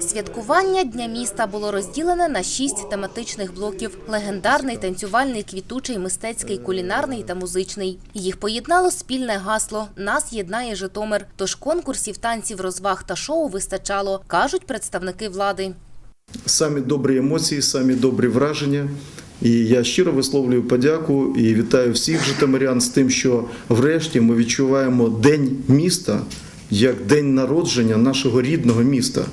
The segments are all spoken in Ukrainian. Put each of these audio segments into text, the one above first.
Святкування Дня міста було розділене на шість тематичних блоків: легендарний, танцювальний, квітучий, мистецький, кулінарний та музичний. Їх поєднало спільне гасло Нас єднає Житомир. Тож конкурсів, танців, розваг та шоу вистачало, кажуть представники влади. самі добрі емоції, самі добрі враження. І я щиро висловлюю подяку і вітаю всіх житомирян з тим, що врешті ми відчуваємо День міста як день народження нашого рідного міста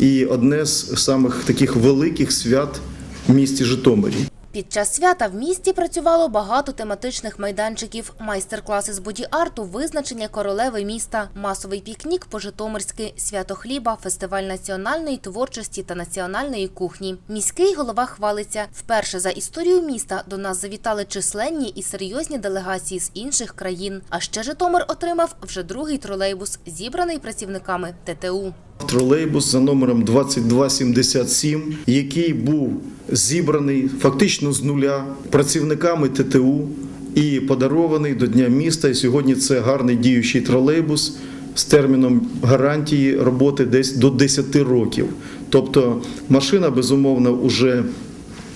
і одне з самих таких великих свят в місті Житомирі. Під час свята в місті працювало багато тематичних майданчиків, майстер-класи з боді-арту, визначення королеви міста, масовий пікнік по-житомирськи, свято хліба, фестиваль національної творчості та національної кухні. Міський голова хвалиться. Вперше за історію міста до нас завітали численні і серйозні делегації з інших країн. А ще Житомир отримав вже другий тролейбус, зібраний працівниками ТТУ. Тролейбус за номером 2277, який був зібраний фактично з нуля працівниками ТТУ і подарований до Дня міста. І сьогодні це гарний діючий тролейбус з терміном гарантії роботи десь до 10 років. Тобто машина безумовно вже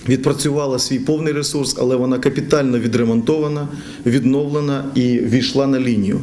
відпрацювала свій повний ресурс, але вона капітально відремонтована, відновлена і війшла на лінію.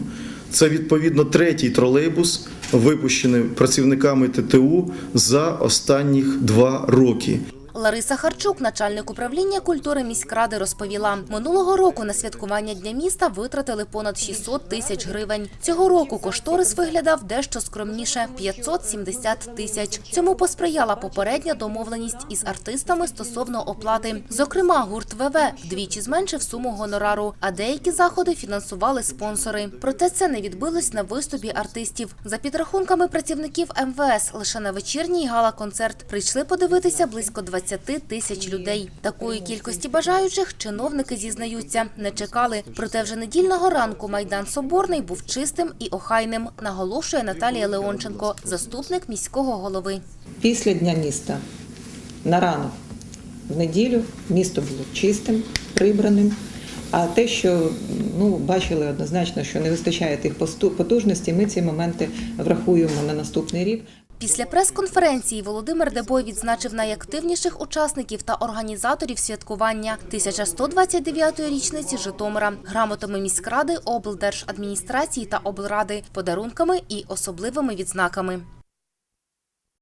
Це відповідно третій тролейбус, випущений працівниками ТТУ за останніх два роки. Лариса Харчук, начальник управління культури міськради, розповіла, минулого року на святкування Дня міста витратили понад 600 тисяч гривень. Цього року кошторис виглядав дещо скромніше – 570 тисяч. Цьому посприяла попередня домовленість із артистами стосовно оплати. Зокрема, гурт ВВ вдвічі зменшив суму гонорару, а деякі заходи фінансували спонсори. Проте це не відбилось на виступі артистів. За підрахунками працівників МВС, лише на вечірній гала-концерт прийшли подивитися близько 20 тисяч людей. Такої кількості бажаючих чиновники зізнаються, не чекали. Проте вже недільного ранку майдан Соборний був чистим і охайним, наголошує Наталія Леонченко, заступник міського голови. Після Дня міста на ранок в неділю місто було чистим, прибраним. А те, що ну бачили однозначно, що не вистачає тих потужностей, ми ці моменти врахуємо на наступний рік. Після прес-конференції Володимир Дебой відзначив найактивніших учасників та організаторів святкування 1129-ї річниці Житомира, грамотами міськради, облдержадміністрації та облради, подарунками і особливими відзнаками.